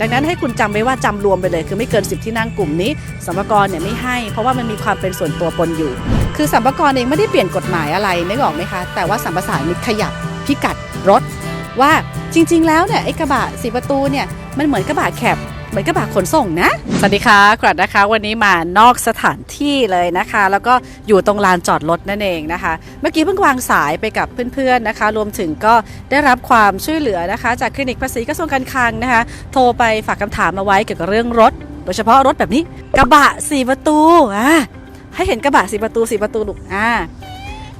ดังนั้นให้คุณจำไว้ว่าจำรวมไปเลย คือไม่เกิน 10 ที่นั่งกลุ่มนี้สัมภาระเนี่ยไม่ให้ เพราะว่ามันมีความเป็นส่วนตัวปนอยู่ คือสัมภาระเองไม่ได้เปลี่ยนกฎหมายอะไรนึกออกไหมคะ แต่ว่าสัมปสานมิตขยับพิกัดรถ ว่าจริง ๆ แล้วเนี่ยไอ้กระบะสีประตูเนี่ยมันเหมือนกระบะแคบ เหมือนกระบะขนส่งนะ สวัสดีค่ะกรัดนะคะ วันนี้มานอกสถานที่เลยนะคะ แล้วก็อยู่ตรงลานจอดรถนั่นเองนะคะ เมื่อกี้เพิ่งวางสายไปกับเพื่อนๆนะคะ รวมถึงก็ได้รับความช่วยเหลือนะคะ จากคลินิกภาษีกระทรวงการคลังนะคะ โทรไปฝากคำถามมาไว้เกี่ยวกับเรื่องรถ โดยเฉพาะรถแบบนี้ กระบะสี่ประตูอ่าให้เห็นกระบะสี่ประตูสี่ประตูลูกอ่า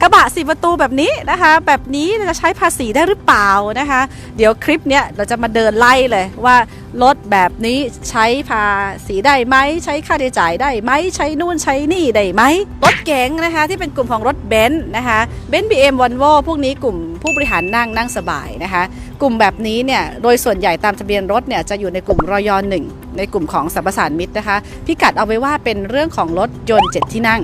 ระบะสี่ประตูแบบนี้นะคะ แบบนี้จะใช้ภาษีได้หรือเปล่านะคะ เดี๋ยวคลิปเนี้ยเราจะมาเดินไล่เลยว่ารถแบบนี้ใช้ภาษีได้ไหมใช้ค่าใช้จ่ายได้ไหมใช้นู่นใช้นี่ได้ไหมรถเก๋งนะคะ ที่เป็นกลุ่มของรถเบนซ์นะคะเบนซ์บีเอ็มวอนโวพวกนี้กลุ่มผู้บริหารนั่งนั่งสบายนะคะ กลุ่มแบบนี้เนี่ยโดยส่วนใหญ่ตามทะเบียนรถเนี่ยจะอยู่ในกลุ่มรอยอหนึ่งในกลุ่มของสัมปสานมิตรนะคะ พิกัดเอาไว้ว่าเป็นเรื่องของรถยนต์เจ็ดที่นั่ง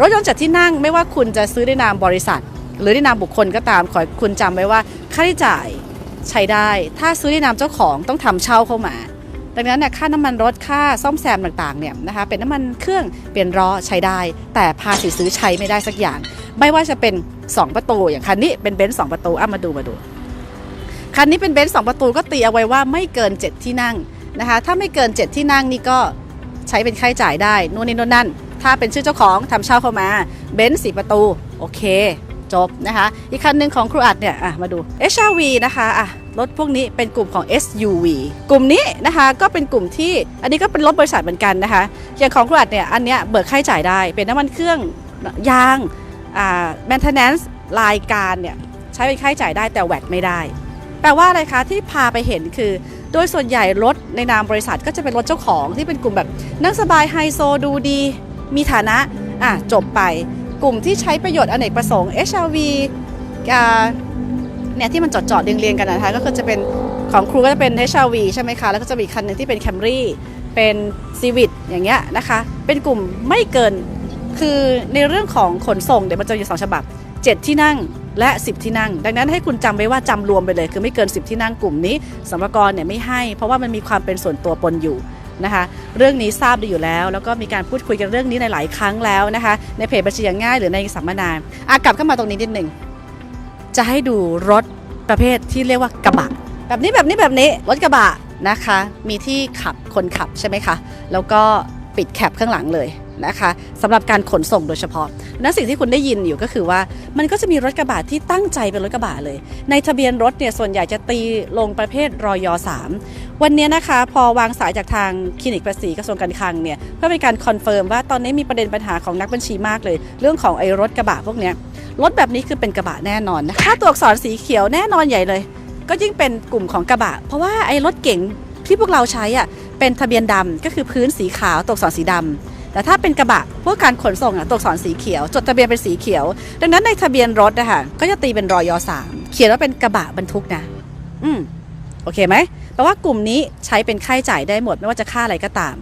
รถยนต์เจ็ดที่นั่งไม่ว่าคุณจะซื้อในนามบริษัท หรือในนามบุคคลก็ตามขอให้คุณจำไว้ว่าค่าใช้จ่ายใช้ได้ ถ้าซื้อในนามเจ้าของต้องทำเช่าเข้ามา ดังนั้นเนี่ยค่าน้ำมันรถค่าซ่อมแซมต่างๆเนี่ยนะคะเป็นน้ำมันเครื่องเปลี่ยนล้อใช้ได้ แต่ภาษีซื้อใช้ไม่ได้สักอย่าง ไม่ว่าจะเป็น 2 ประตูอย่างคันนี้เป็นเบนซ์สประตูอะมาดูมาดู คันนี้เป็นเบนซ์สองประตูก็ตีเอาไว้ว่าไม่เกิน 7 ที่นั่งนะคะ ถ้าไม่เกิน 7 ที่นั่งนี่ก็ใช้เป็นค่าใช้จ่ายได้นู่นนี่นู่นนั่น ถ้าเป็นชื่อเจ้าของทำเช่าเข้ามาเบนซ์สีประตู โอเค จบนะคะ อีกคันหนึ่งของครูอัดเนี่ยอะมาดู HRV นะคะอะรถพวกนี้เป็นกลุ่มของ SUV กลุ่มนี้นะคะก็เป็นกลุ่มที่อันนี้ก็เป็นรถบริษัทเหมือนกันนะคะ อย่างของครูอัดเนี่ยอันเนี้ยเบิกค่าใช้จ่ายได้ เป็นน้ำมันเครื่องยางอ่า maintenance รายการเนี่ยใช้เป็นค่าใช้จ่ายได้แต่แวดไม่ได้ แปลว่าอะไรคะที่พาไปเห็นคือ โดยส่วนใหญ่รถในนามบริษัทก็จะเป็นรถเจ้าของที่เป็นกลุ่มแบบนั่งสบายไฮโซดูดี มีฐานะอะจบไป กลุ่มที่ใช้ประโยชน์อเนกประสงค์ HRV เนี่ยที่มันจอดจอดๆเรียงๆกันนะคะก็คือจะเป็นของครูก็จะเป็น HRV ใช่ไหมคะแล้วก็จะมีคันหนึ่งที่เป็น Camry เป็น Civic อย่างเงี้ยนะคะเป็นกลุ่มไม่เกินคือในเรื่องของขนส่งเดี๋ยวมันจะอยู่สองฉบับ 7 ที่นั่ง และ 10 ที่นั่ง ดังนั้นให้คุณจำไว้ว่าจำรวมไปเลย คือไม่เกิน 10 ที่นั่งกลุ่มนี้สัมภากรเนี่ยไม่ให้ เพราะว่ามันมีความเป็นส่วนตัวปนอยู่นะคะเรื่องนี้ทราบดีอยู่แล้ว แล้วก็มีการพูดคุยกันเรื่องนี้ในหลายครั้งแล้วนะคะในเพจบัญชีอย่างง่ายหรือในสัมมนาอากลับเข้ามาตรงนี้นิดหนึ่งจะให้ดูรถประเภทที่เรียกว่ากระบะ แบบนี้แบบนี้แบบนี้รถกระบะนะคะ มีที่ขับคนขับใช่ไหมคะ แล้วก็ปิดแคปข้างหลังเลย นะคะสำหรับการขนส่งโดยเฉพาะนั้นสิ่งที่คุณได้ยินอยู่ก็คือว่า มันก็จะมีรถกระบะที่ตั้งใจเป็นรถกระบะเลย ในทะเบียนรถเนี่ยส่วนใหญ่จะตีลงประเภทรอย3วันนี้นะคะ พอวางสายจากทางคลินิกภาษีกระทรวงการคลังเนี่ยเพื่อเป็นการคอนเฟิร์มว่าตอนนี้มีประเด็นปัญหาของนักบัญชีมากเลย เรื่องของไอ้รถกระบะพวกเนี้ยรถแบบนี้คือเป็นกระบะแน่นอนนะถ้าตัวอักษรสีเขียวแน่นอนใหญ่เลย ก็ยิ่งเป็นกลุ่มของกระบะ เพราะว่าไอ้รถเก๋งที่พวกเราใช้อะเป็นทะเบียนดำก็คือพื้นสีขาวตัวอักษรสีดำ แต่ถ้าเป็นกระบะพวกการขนส่งอะตัวอักษรสีเขียว จดทะเบียนเป็นสีเขียว ดังนั้นในทะเบียนรถนะคะก็จะตีเป็นรอยอสามเขียนว่าเป็นกระบะบรรทุกนะ อืมโอเคไหมแปลว่ากลุ่มนี้ใช้เป็นค่าใช้จ่ายได้หมดไม่ว่าจะค่าอะไรก็ตาม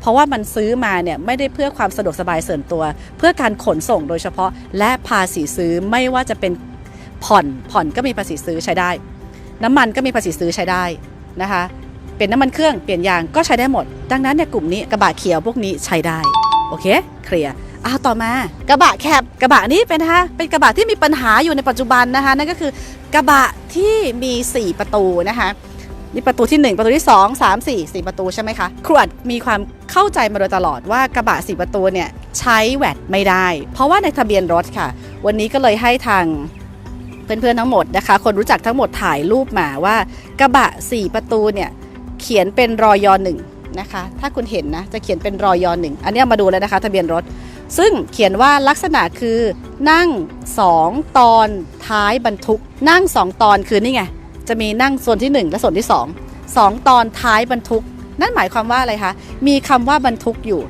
เพราะว่ามันซื้อมาเนี่ยไม่ได้เพื่อความสะดวกสบายส่วนตัว เพื่อการขนส่งโดยเฉพาะ และภาษีซื้อไม่ว่าจะเป็นผ่อนผ่อนก็มีภาษีซื้อใช้ได้ น้ำมันก็มีภาษีซื้อใช้ได้นะคะ เป็นน้ำมันเครื่องเปลี่ยนยางก็ใช้ได้หมด ดังนั้นเนี่ยกลุ่มนี้กระบะเขียวพวกนี้ใช้ได้ โอเค เคลียร์อ้าวต่อมากระบะแคบกระบะนี้เป็นนะคะเป็นกระบะที่มีปัญหาอยู่ในปัจจุบันนะคะนั่นก็คือกระบะที่มี 4 ประตูนะคะนี่ประตูที่ 1 ประตูที่ 2 3 4 4 ประตูใช่ไหมคะครวดมีความเข้าใจมาโดยตลอดว่ากระบะ 4 ประตูเนี่ยใช้แวดไม่ได้ เพราะว่าในทะเบียนรถค่ะ วันนี้ก็เลยให้ทางเพื่อนๆทั้งหมดนะคะ คนรู้จักทั้งหมดถ่ายรูปมาว่ากระบะ 4 ประตูเนี่ย เขียนเป็นรอยอหนึ่งนะคะ ถ้าคุณเห็นนะ จะเขียนเป็นรอยอหนึ่งอันนี้มาดูแล้วนะคะ ทะเบียนรถ ซึ่งเขียนว่าลักษณะคือนั่ง 2 ตอนท้ายบรรทุก นั่ง 2 ตอนคือนี่ไง จะมีนั่งส่วนที่ 1 และส่วนที่ 2 2 ตอนท้ายบรรทุก นั่นหมายความว่าอะไรคะ มีคำว่าบรรทุกอยู่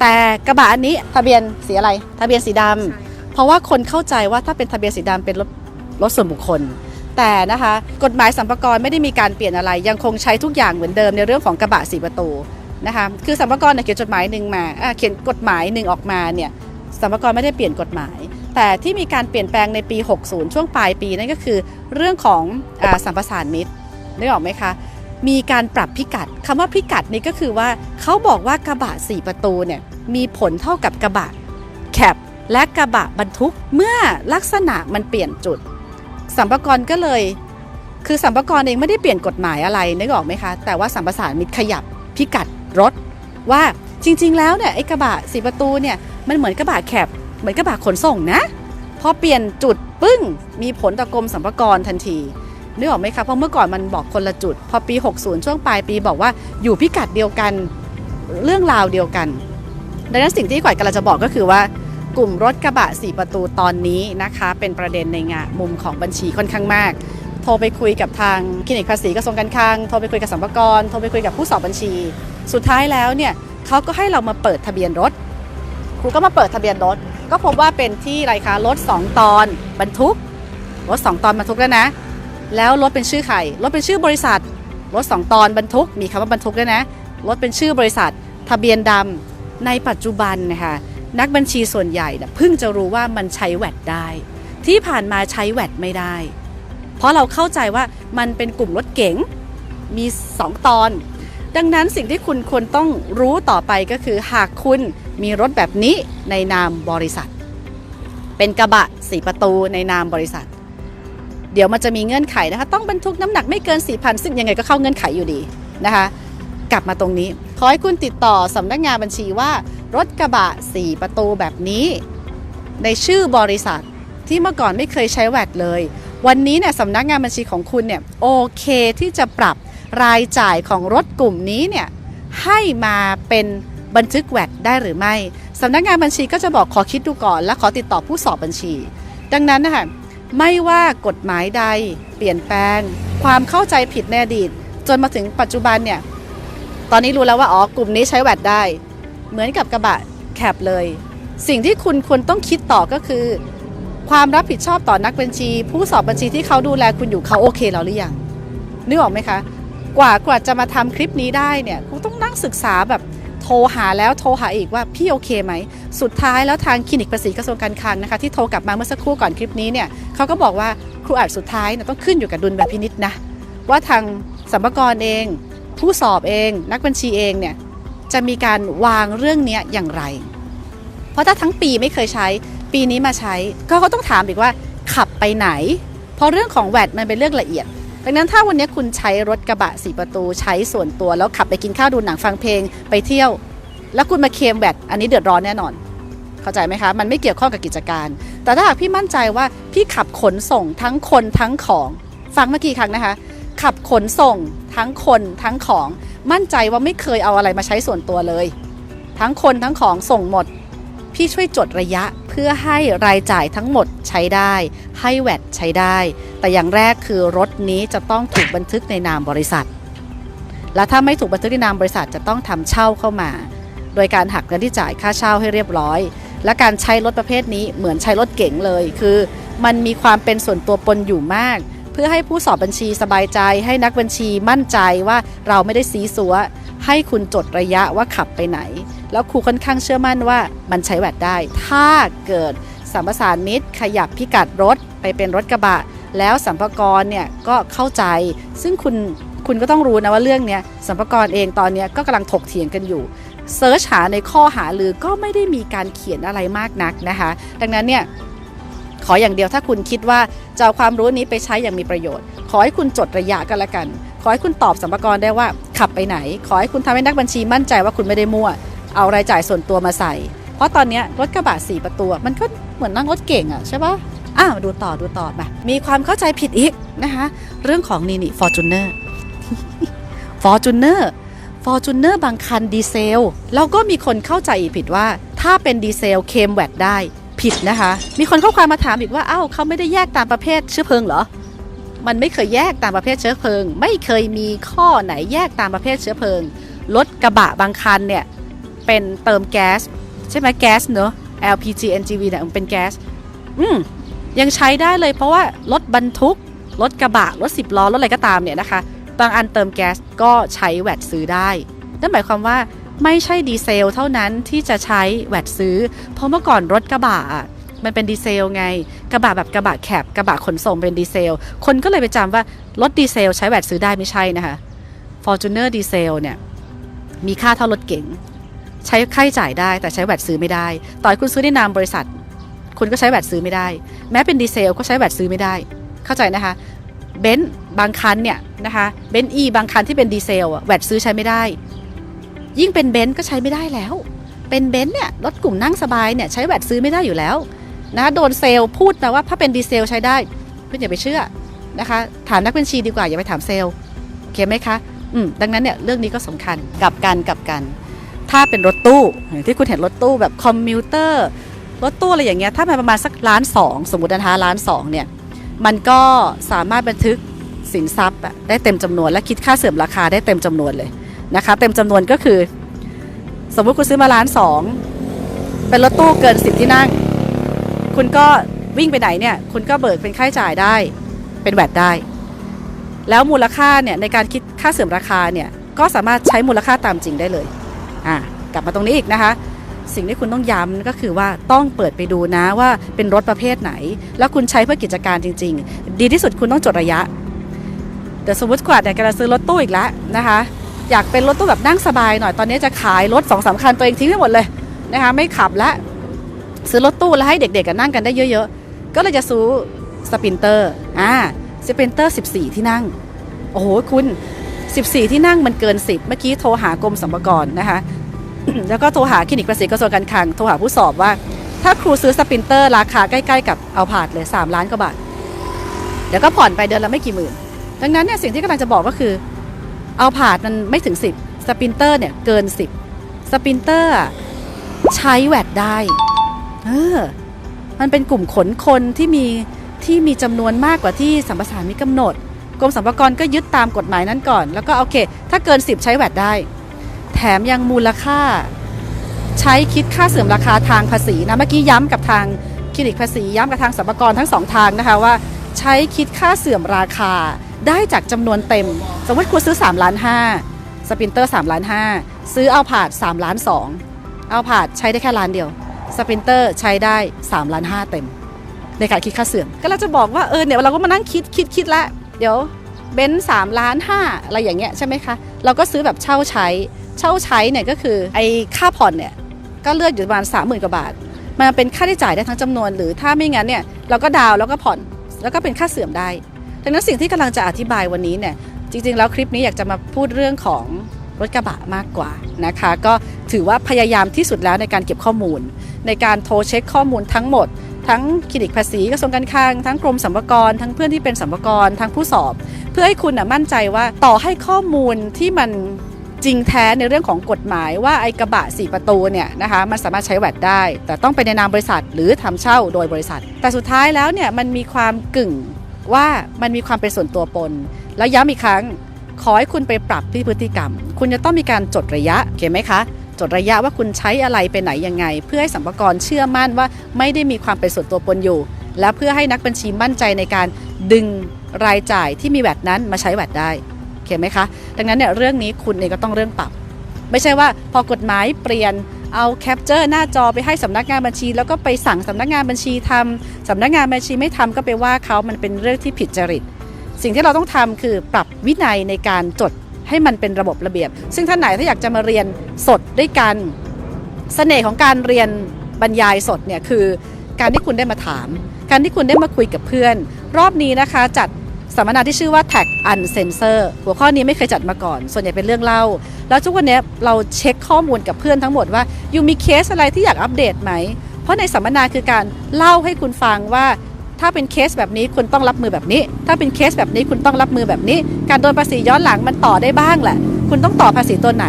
แต่กระบะอันนี้ทะเบียนสีอะไร ทะเบียนสีดำเพราะว่าคนเข้าใจว่าถ้าเป็นทะเบียนสีดำเป็นรถรถส่วนบุคคล แต่นะคะกฎหมายสัมปกรไม่ได้มีการเปลี่ยนอะไร ยังคงใช้ทุกอย่างเหมือนเดิมในเรื่องของกระบะสีประตูนะคะคือสัมปกรเนี่ยเขียนจดหมายหนึ่งมาเขียนกฎหมายหนึ่งออกมาเนี่ยสัมภากรไม่ได้เปลี่ยนกฎหมาย แต่ที่มีการเปลี่ยนแปลงในปี 60 ช่วงปลายปีนั่นก็คือ เรื่องของอสัมปสานมิตรนึกออกไหมคะมีการปรับพิกัดคำว่าพิกัดนี่ก็คือว่าเขาบอกว่ากระบะ 4 ประตูเนี่ยมีผลเท่ากับกระบะแคปและกระบะบรรทุกเมื่อลักษณะมันเปลี่ยนจุด สัมภากรก็เลย คือสัมภากรเองไม่ได้เปลี่ยนกฎหมายอะไรนึกออกไหมคะ แต่ว่าสัมปสานมิตรขยับพิกัดรถว่าจริง ๆ แล้วเนี่ยไอ้กระบะสีประตูเนี่ยมันเหมือนกระบะแคบเหมือนกระบะขนส่งนะพอเปลี่ยนจุดปึ้ง มีผลต่อกรมสัมภากรทันทีนึกออกไหมคะเพราะเมื่อก่อนมันบอกคนละจุด พอปี 60 ช่วงปลายปีบอกว่าอยู่พิกัดเดียวกันเรื่องราวเดียวกันดังนั้นสิ่งที่ก่อยกำลังจะบอกก็คือว่า กลุ่มรถกระบะ 4 ประตูตอนนี้นะคะ เป็นประเด็นในงานมุมของบัญชีค่อนข้างมาก โทรไปคุยกับทางคลินิกภาษีกระทรวงการคลัง โทรไปคุยกับสัมภากรโทรไปคุยกับผู้สอบบัญชี สุดท้ายแล้วเนี่ยเขาก็ให้เรามาเปิดทะเบียนรถ ครูก็มาเปิดทะเบียนรถ ก็พบว่าเป็นที่ไรคะรถ 2 ตอนบรรทุก รถ 2 ตอนบรรทุกแล้วนะ แล้วรถเป็นชื่อใคร รถเป็นชื่อบริษัท รถ 2 ตอนบรรทุก มีคำว่าบรรทุกด้วยนะ รถเป็นชื่อบริษัท ทะเบียนดำในปัจจุบันนะคะ นักบัญชีส่วนใหญ่เนี่ยเพิ่งจะรู้ว่ามันใช้แวดได้ ที่ผ่านมาใช้แวดไม่ได้ เพราะเราเข้าใจว่ามันเป็นกลุ่มรถเก๋งมี 2 ตอน ดังนั้นสิ่งที่คุณควรต้องรู้ต่อไปก็คือ หากคุณมีรถแบบนี้ในนามบริษัท เป็นกระบะสีประตูในนามบริษัท เดี๋ยวมันจะมีเงื่อนไขนะคะ ต้องบรรทุกน้ำหนักไม่เกิน 4,000 ซึ่งยังไงก็เข้าเงื่อนไขอยู่ดีนะคะ กลับมาตรงนี้ ขอให้คุณติดต่อสำนักงานบัญชีว่า รถกระบะ 4 ประตูแบบนี้ ในชื่อบริษัทที่เมื่อก่อนไม่เคยใช้แวดเลย วันนี้เนี่ยสำนักงานบัญชีของคุณเนี่ยโอเคที่จะปรับรายจ่ายของรถกลุ่มนี้เนี่ยให้มาเป็นบันทึกแวดได้หรือไม่สำนักงานบัญชีก็จะบอกขอคิดดูก่อน และขอติดต่อผู้สอบบัญชี ดังนั้นนะคะไม่ว่ากฎหมายใด เปลี่ยนแปลง ความเข้าใจผิดในอดีต จนมาถึงปัจจุบันเนี่ย ตอนนี้รู้แล้วว่าอ๋อกลุ่มนี้ใช้แวดได้ เหมือนกับกระบะแคบเลย สิ่งที่คุณควรต้องคิดต่อก็คือ ความรับผิดชอบต่อนักบัญชี ผู้สอบบัญชีที่เขาดูแลคุณอยู่เขาโอเคแล้วหรือยังนึกออกไหมคะ กว่ากว่าจะมาทำคลิปนี้ได้เนี่ยคุณต้องนั่งศึกษาแบบโทรหาแล้วโทรหาอีกว่าพี่โอเคไหม สุดท้ายแล้วทางคลินิกภาษีกระทรวงการคลังนะคะที่โทรกลับมาเมื่อสักครู่ก่อนคลิปนี้เนี่ยเขาก็บอกว่าครูอาจสุดท้ายเนี่ยต้องขึ้นอยู่กับดุลแบบพินิษนะว่าทางสัมภากระเอง ผู้สอบเอง นักบัญชีเองเนี่ยจะมีการวางเรื่องนี้อย่างไร เพราะถ้าทั้งปีไม่เคยใช้ ปีนี้มาใช้ก็ก็ต้องถามอีกว่าขับไปไหน เพราะเรื่องของแวดมันเป็นเรื่องละเอียด ดังนั้นถ้าวันนี้คุณใช้รถกระบะสีประตูใช้ส่วนตัว แล้วขับไปกินข้าวดูหนังฟังเพลงไปเที่ยว แล้วคุณมาเคลมแวดอันนี้เดือดร้อนแน่นอน เข้าใจไหมคะ มันไม่เกี่ยวข้องกับกิจการ แต่ถ้าหากพี่มั่นใจว่าพี่ขับขนส่งทั้งคนทั้งของ ฟังเมื่อกี้ครั้งนะคะ ขับขนส่ง ทั้งคนทั้งของมั่นใจว่าไม่เคยเอาอะไรมาใช้ส่วนตัวเลย ทั้งคนทั้งของส่งหมด พี่ช่วยจดระยะเพื่อให้รายจ่ายทั้งหมดใช้ได้ ให้แวดใช้ได้ แต่อย่างแรกคือรถนี้จะต้องถูกบันทึกในนามบริษัท และถ้าไม่ถูกบันทึกในนามบริษัทจะต้องทำเช่าเข้ามา โดยการหักเงินที่จ่ายค่าเช่าให้เรียบร้อย และการใช้รถประเภทนี้เหมือนใช้รถเก๋งเลย คือ มันมีความเป็นส่วนตัวปนอยู่มาก เพื่อให้ผู้สอบบัญชีสบายใจ ให้นักบัญชีมั่นใจว่าเราไม่ได้ซีซัว ให้คุณจดระยะว่าขับไปไหน แล้วครูค่อนข้างเชื่อมั่นว่ามันใช้แวดได้ ถ้าเกิดสัมปสานมิตรขยับพิกัดรถไปเป็นรถกระบะ แล้วสัมภากระเนี่ยก็เข้าใจ ซึ่งคุณคุณก็ต้องรู้นะว่าเรื่องเนี้ยสัมภากระเองตอนเนี้ยก็กำลังถกเถียงกันอยู่เซิร์ชหาในข้อหาลือก็ไม่ได้มีการเขียนอะไรมากนักนะคะ ดังนั้นเนี่ย ขออย่างเดียวถ้าคุณคิดว่าจะเอาความรู้นี้ไปใช้อย่างมีประโยชน์ ขอให้คุณจดระยะกันละกัน ขอให้คุณตอบสัมภาระได้ว่าขับไปไหน ขอให้คุณทำให้นักบัญชีมั่นใจว่าคุณไม่ได้มั่ว เอารายจ่ายส่วนตัวมาใส่ เพราะตอนนี้รถกระบะสี่ประตูมันก็เหมือนนั่งรถเก่งอะใช่ปะอ้าวดูต่อดูต่อมามีความเข้าใจผิดอีกนะคะเรื่องของนี่นี่ฟอร์จูเนอร์ฟอร์จูเนอร์ฟอร์จูเนอร์บางคันดีเซล แล้วก็มีคนเข้าใจอีกผิดว่า ถ้าเป็นดีเซลเคมแวดได้ ผิดนะคะ มีคนเข้าความมาถามอีกว่าเอ้าเขาไม่ได้แยกตามประเภทเชื้อเพลิงเหรอ มันไม่เคยแยกตามประเภทเชื้อเพลิง ไม่เคยมีข้อไหนแยกตามประเภทเชื้อเพลิง รถกระบะบางคันเนี่ยเป็นเติมแก๊สใช่ไหมแก๊สเนอะ LPG NGV เนี่ยมันเป็นแก๊ส อืมยังใช้ได้เลยเพราะว่ารถบรรทุก รถกระบะ รถสิบล้อ รถอะไรก็ตามเนี่ยนะคะ บางอันเติมแก๊สก็ใช้แวดซื้อได้ นั่นหมายความว่า ไม่ใช่ดีเซลเท่านั้นที่จะใช้แวดซื้อ เพราะเมื่อก่อนรถกระบะมันเป็นดีเซลไง กระบะแบบกระบะแคบกระบะขนส่งเป็นดีเซล คนก็เลยไปจำว่ารถดีเซลใช้แวดซื้อได้ไม่ใช่นะคะ Fortuner Diesel เนี่ยมีค่าเท่ารถเก๋งใช้ค่าใช้จ่ายได้แต่ใช้แวดซื้อไม่ได้ ต่อให้คุณซื้อในนามบริษัท คุณก็ใช้แวดซื้อไม่ได้ แม้เป็นดีเซลก็ใช้แวดซื้อไม่ได้ เข้าใจนะคะเบนซ์บางคันเนี่ยนะคะเบนซ์อีบางคันที่เป็นดีเซลอะแวดซื้อใช้ไม่ได้ ยิ่งเป็นเบนซ์ก็ใช้ไม่ได้แล้ว เป็นเบนซ์เนี่ยรถกลุ่มนั่งสบายเนี่ยใช้แวดซื้อไม่ได้อยู่แล้วนะโดนเซลล์พูดมาว่าถ้าเป็นดีเซลใช้ได้เพื่อนอย่าไปเชื่อนะคะถามนักบัญชีดีกว่าอย่าไปถามเซลล์โอเคไหมคะอืมดังนั้นเนี่ยเรื่องนี้ก็สำคัญกลับกันกลับกัน ถ้าเป็นรถตู้ที่คุณเห็นรถตู้แบบคอมมิวเตอร์รถตู้อะไรอย่างเงี้ยถ้ามันประมาณสักล้านสองสมมตินะคะล้านสองเนี่ยมันก็สามารถบันทึกสินทรัพย์ได้เต็มจำนวนและคิดค่าเสื่อมราคาได้เต็มจำนวนเลย นะคะ เต็มจำนวนก็คือ สมมุติคุณซื้อมาล้านสองเป็นรถตู้เกินสิบที่นั่ง คุณก็วิ่งไปไหนเนี่ย คุณก็เบิกเป็นค่าใช้จ่ายได้ เป็นแวดได้ แล้วมูลค่าเนี่ยในการคิดค่าเสื่อมราคาเนี่ยก็สามารถใช้มูลค่าตามจริงได้เลยอะกลับมาตรงนี้อีกนะคะ สิ่งที่คุณต้องย้ำก็คือว่าต้องเปิดไปดูนะว่าเป็นรถประเภทไหน แล้วคุณใช้เพื่อกิจการจริง ๆ ดีที่สุดคุณต้องจดระยะเดี๋ยวสมมติกว่าเนี่ยกำลังซื้อรถตู้อีกแล้วนะคะ อยากเป็นรถตู้แบบนั่งสบายหน่อยตอนนี้จะขายรถสองสามคันตัวเองทิ้งไปหมดเลยนะคะไม่ขับและซื้อรถตู้แล้วให้เด็กๆกันนั่งกันได้เยอะๆ ก็เลยจะซื้อสปินเตอร์อ่าสปินเตอร์ 14 ที่นั่ง โอ้โหคุณ 14 ที่นั่งมันเกิน 10 เมื่อกี้โทรหากรมสรรพากรนะคะแล้วก็โทรหาคลินิกภาษีกระทรวงการคลังโทรหาผู้สอบว่า ถ้าครูซื้อสปินเตอร์ ราคาใกล้ๆ กับเอาผาดเลย 3 ล้านกว่าบาทเดี๋ยวก็ผ่อนไปเดือนละไม่กี่หมื่น ดังนั้นเนี่ยสิ่งที่กำลังจะบอกก็คือ เอาผาดมันไม่ถึง 10 สปินเตอร์เนี่ยเกิน 10 สปินเตอร์ใช้แวดได้ เออ มันเป็นกลุ่มขนคนที่มีที่มีจำนวนมากกว่าที่สัมปทานมีกำหนด กรมสรรพากรก็ยึดตามกฎหมายนั้นก่อน แล้วก็โอเค ถ้าเกิน 10 ใช้แวดได้ แถมยังมูลค่า ใช้คิดค่าเสื่อมราคาทางภาษีนะ เมื่อกี้ย้ำกับทางคลินิกภาษีย้ำกับทางสรรพากรทั้งสองทางนะคะว่า ใช้คิดค่าเสื่อมราคา ได้จากจำนวนเต็ม สมมติคุณซื้อ3ล้าน5สปินเตอร์3ล้าน5ซื้อเอาผาด3ล้าน2เอาผาดใช้ได้แค่ล้านเดียว สปินเตอร์ใช้ได้3ล้าน5เต็ม ในการคิดค่าเสื่อม ก็เราจะบอกว่าเออเนี่ยเราก็มานั่งคิดคิดคิดละเดี๋ยวเบนซ์สามล้านห้าอะไรอย่างเงี้ยใช่ไหมคะ เราก็ซื้อแบบเช่าใช้ เช่าใช้เนี่ยก็คือไอ้ค่าผ่อนเนี่ยก็เลือกอยู่ประมาณสามหมื่นกว่าบาท มันเป็นค่าใช้จ่ายได้ทั้งจำนวน หรือถ้าไม่งั้นเนี่ยเราก็ดาวแล้วก็ผ่อนแล้วก็เป็นค่าเสื่อมได้ ดังนั้นสิ่งที่กำลังจะอธิบายวันนี้เนี่ยจริงๆ แล้วคลิปนี้อยากจะมาพูดเรื่องของรถกระบะมากกว่านะคะ ก็ถือว่าพยายามที่สุดแล้วในการเก็บข้อมูล ในการโทรเช็คข้อมูลทั้งหมด ทั้งคลินิกภาษีกระทรวงการคลังทั้งกรมสรรพากร ทั้งเพื่อนที่เป็นสรรพากร ทั้งผู้สอบ เพื่อให้คุณนะมั่นใจว่าต่อให้ข้อมูลที่มันจริงแท้ในเรื่องของกฎหมายว่าไอ้กระบะ 4 ประตูเนี่ยนะคะมันสามารถใช้แวดได้ แต่ต้องเป็นในนามบริษัทหรือทำเช่าโดยบริษัท แต่สุดท้ายแล้วเนี่ยมันมีความกึ่ง ว่ามันมีความเป็นส่วนตัวปน แล้วย้ำอีกครั้ง ขอให้คุณไปปรับที่พฤติกรรม คุณจะต้องมีการจดระยะโอเคไหมคะ จดระยะว่าคุณใช้อะไรไปไหนยังไง เพื่อให้สัมภาระเชื่อมั่นว่าไม่ได้มีความเป็นส่วนตัวปนอยู่ และเพื่อให้นักบัญชีมั่นใจในการดึงรายจ่ายที่มีแวดนั้นมาใช้แวดได้โอเคไหมคะ ดังนั้นเนี่ยเรื่องนี้คุณเองก็ต้องเรื่องปรับ ไม่ใช่ว่าพอกฎหมายเปลี่ยน เอาแคปเจอร์หน้าจอไปให้สำนักงานบัญชี แล้วก็ไปสั่งสำนักงานบัญชีทำสำนักงานบัญชีไม่ทำก็ไปว่าเขามันเป็นเรื่องที่ผิดจริต สิ่งที่เราต้องทำคือปรับวินัยในการจดให้มันเป็นระบบระเบียบ ซึ่งท่านไหนถ้าอยากจะมาเรียนสดด้วยกันเสน่ห์ของการเรียนบรรยายสดเนี่ยคือ การที่คุณได้มาถาม การที่คุณได้มาคุยกับเพื่อน รอบนี้นะคะจัดสัมมนาที่ชื่อว่า Tag Uncensor หัวข้อนี้ไม่เคยจัดมาก่อน ส่วนใหญ่เป็นเรื่องเล่า แล้วทุกวันนี้เราเช็คข้อมูลกับเพื่อนทั้งหมดว่าอยู่มีเคสอะไรที่อยากอัปเดตไหม เพราะในสัมมนาคือการเล่าให้คุณฟังว่าถ้าเป็นเคสแบบนี้คุณต้องรับมือแบบนี้ ถ้าเป็นเคสแบบนี้คุณต้องรับมือแบบนี้ การโดนภาษีย้อนหลังมันต่อได้บ้างแหละ คุณต้องต่อภาษีตัวไหน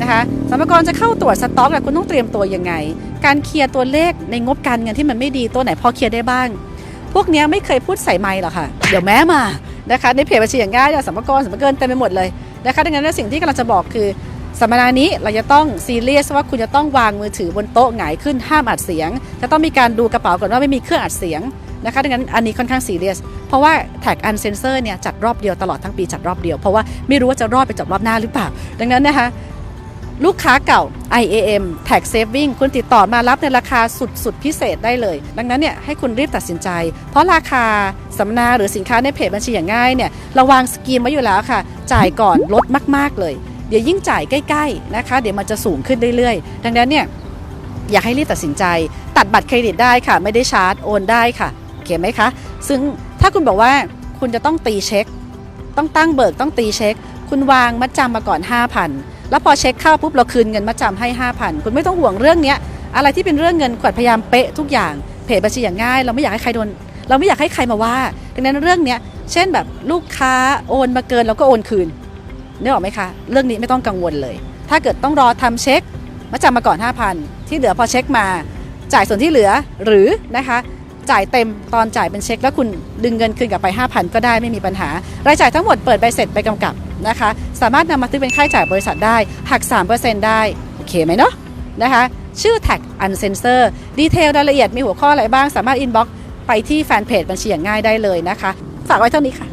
นะคะสรรพากรจะเข้าตรวจสต็อกอะคุณต้องเตรียมตัวยังไง การเคลียร์ตัวเลขในงบการเงินที่มันไม่ดีตัวไหนพอเคลียร์ได้บ้าง พวกนี้ไม่เคยพูดใส่ไมค์หรอกค่ะ เดี๋ยวแม้มานะคะในเพจบัญชีอย่างง่ายสัมภาระสัมภาระเต็มไปหมดเลย นะคะดังนั้นสิ่งที่กำลังจะบอกคือสัมมนานี้เราจะต้องซีเรียสว่าคุณจะต้องวางมือถือบนโต๊ะหงายขึ้นห้ามอัดเสียง จะต้องมีการดูกระเป๋าก่อนว่าไม่มีเครื่องอัดเสียงนะคะดังนั้นอันนี้ค่อนข้างซีเรียส เพราะว่าแท็กอันเซนเซอร์เนี่ยจัดรอบเดียวตลอดทั้งปีจัดรอบเดียว เพราะว่าไม่รู้ว่าจะรอดไปจบรอบหน้าหรือเปล่า ดังนั้นนะคะ ลูกค้าเก่า IAM Tax Saving คุณติดต่อมารับในราคาสุดสุดพิเศษได้เลย ดังนั้นเนี่ยให้คุณรีบตัดสินใจ เพราะราคาสัมมนาหรือสินค้าในเพจบัญชีอย่างง่ายเนี่ยเราวางสกีมไว้อยู่แล้วค่ะ จ่ายก่อนลดมาก ๆ เลย เดี๋ยวยิ่งจ่ายใกล้ ๆ นะคะ เดี๋ยวมันจะสูงขึ้นเรื่อยๆ ดังนั้นเนี่ยอยากให้รีบตัดสินใจ ตัดบัตรเครดิตได้ค่ะ ไม่ได้ชาร์จโอนได้ค่ะโอเคไหมคะ ซึ่งถ้าคุณบอกว่าคุณจะต้องตีเช็ค ต้องตั้งเบิกต้องตีเช็ค คุณวางมัดจำมาก่อน 5,000 แล้วพอเช็คเข้าปุ๊บเราคืนเงินมัดจำให้ 5,000 คุณไม่ต้องห่วงเรื่องเนี้ยอะไรที่เป็นเรื่องเงินขวัญพยายามเป๊ะทุกอย่างเพจบัญชีอย่างง่าย เราไม่อยากให้ใครโดนเราไม่อยากให้ใครมาว่าดังนั้นเรื่องเนี้ยเช่นแบบลูกค้าโอนมาเกินเราก็โอนคืนนึกออกไหมคะ เรื่องนี้ไม่ต้องกังวลเลย ถ้าเกิดต้องรอทำเช็คมัดจำมาก่อน 5,000 ที่เหลือพอเช็คมา จ่ายส่วนที่เหลือหรือนะคะจ่ายเต็มตอนจ่ายเป็นเช็ค แล้วคุณดึงเงินคืนกลับไป 5,000 ก็ได้ไม่มีปัญหารายจ่ายทั้งหมดเปิดใบเสร็จไปกำกับนะคะ สามารถนำมาซื้อเป็นค่าใช้จ่ายบริษัทได้หัก 3%ได้ โอเคไหมเนาะนะคะชื่อ Tag Uncensor ดีเทลรายละเอียดมีหัวข้ออะไรบ้างสามารถอินบ็อกไปที่แฟนเพจบัญชีอย่างง่ายได้เลยนะคะ ฝากไว้เท่านี้ค่ะ